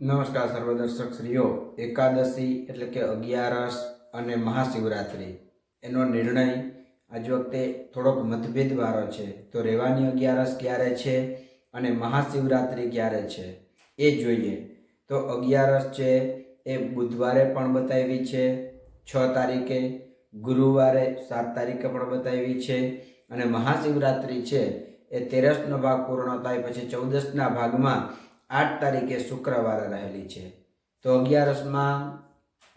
નમસ્કાર સર્વ દર્શક શ્રીઓ, એકાદશી એટલે કે અગિયારસ અને મહાશિવરાત્રિ. એનો નિર્ણય આજ વખતે થોડોક મતભેદવાળો છે. તો રેવાની અગિયારસ ક્યારે છે અને મહાશિવરાત્રિ ક્યારે છે એ જોઈએ. તો અગિયારસ છે એ બુધવારે પણ બતાવી છે, છ તારીખે. ગુરુવારે સાત તારીખે પણ બતાવી છે અને મહાશિવરાત્રિ છે એ તેરસનો ભાગ પૂર્ણ થાય પછી ચૌદસના ભાગમાં આઠ તારીખે શુક્રવારે રહેલી છે. તો અગિયારસમાં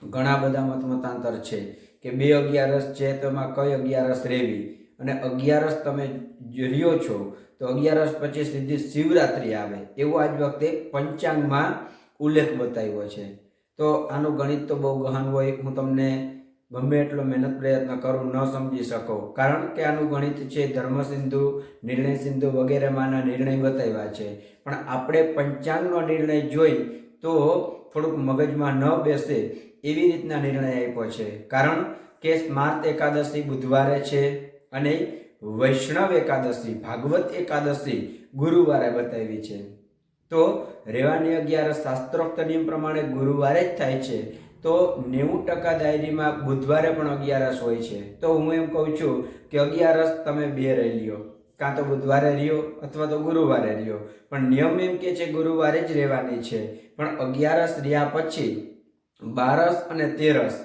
ઘણા બધા મતમતાંતર છે કે બે અગિયારસ છે તો એમાં કઈ અગિયારસ રહેવી? અને અગિયારસ તમે રહ્યો છો, તો અગિયારસ પછી સીધી શિવરાત્રિ આવે એવો આજ વખતે પંચાંગમાં ઉલ્લેખ બતાવ્યો છે. તો આનું ગણિત તો બહુ ગહન હોય, હું તમને ગમે એટલો મહેનત પ્રયત્ન કરું, ન સમજી શકો. કારણ કે આનું ગણિત છે, ધર્મ સિંધુ, નિર્ણય સિંધુ વગેરેમાંના નિર્ણય બતાવ્યા છે. પણ આપણે પંચાંગનો નિર્ણય જોઈ તો થોડુંક મગજમાં ન બેસે એવી રીતના નિર્ણય આપ્યો છે. કારણ કે સ્માર્ત એકાદશી બુધવારે છે અને વૈષ્ણવ એકાદશી, ભાગવત એકાદશી ગુરુવારે બતાવી છે. તો રેવાની અગિયારસ શાસ્ત્રોક્ત નિયમ પ્રમાણે ગુરુવારે જ થાય છે. તો નેવું ટકા ડાયરીમાં બુધવારે પણ અગિયારસ હોય છે. તો હું એમ કહું છું કે અગિયારસ તમે બે રહી લ્યો. કાં તો બુધવારે રહ્યો અથવા તો ગુરુવારે રહ્યો. પણ નિયમ એમ કે છે ગુરુવારે જ રહેવાની છે. પણ અગિયારસ રહ્યા પછી બારસ અને તેરસ.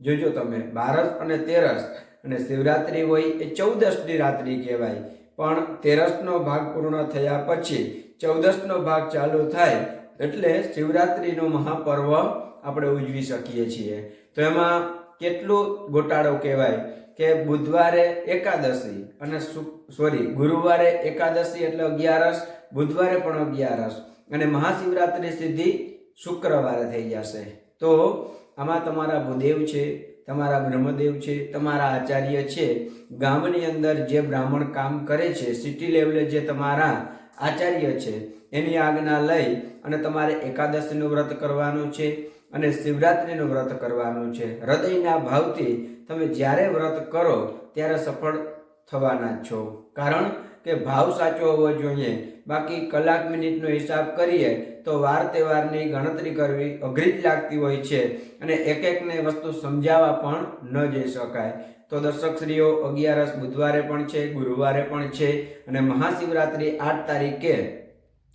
જોજો તમે, બારસ અને તેરસ અને શિવરાત્રિ હોય એ ચૌદસની રાત્રિ કહેવાય. પણ તેરસનો ભાગ પૂર્ણ થયા પછી ચૌદસનો ભાગ ચાલુ થાય એટલે શિવરાત્રિનો મહાપર્વ આપણે ઉજવી શકીએ છીએ. તો એમાં કેટલું ગોટાળો કહેવાય કે બુધવારે એકાદશી અને સોરી, ગુરુવારે એકાદશી એટલે અગિયારસ, બુધવારે પણ અગિયારસ અને મહાશિવરાત્રિ સીધી શુક્રવારે થઈ જશે. તો આમાં તમારા ભૂદેવ છે, તમારા બ્રહ્મદેવ છે, તમારા આચાર્ય છે, ગામની અંદર જે બ્રાહ્મણ કામ કરે છે સિટી લેવલે જે તમારા આચાર્ય છે. એની આજ્ઞા લઈ અને તમારે એકાદશીનું વ્રત કરવાનું છે અને શિવરાત્રિનું વ્રત કરવાનું છે. હૃદયના ભાવથી તમે જ્યારે વ્રત કરો ત્યારે સફળ થવાના છો. કારણ કે ભાવ સાચો હોવો જોઈએ. બાકી કલાક મિનિટનો હિસાબ કરીએ તો વાર તહેવારની ગણતરી કરવી અઘરી જ લાગતી હોય છે અને એક એકને વસ્તુ સમજાવવા પણ ન જઈ શકાય. તો દર્શકશ્રીઓ, અગિયારસ બુધવારે પણ છે, ગુરુવારે પણ છે અને મહાશિવરાત્રિ આઠ તારીખે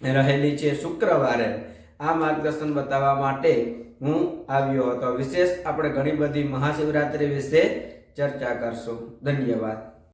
રહેલી છે શુક્રવારે. આ માર્ગદર્શન બતાવવા માટે હું આવ્યો હતો. વિશેષ આપણે ઘણી બધી મહાશિવરાત્રિ વિશે ચર્ચા કરશું. ધન્યવાદ.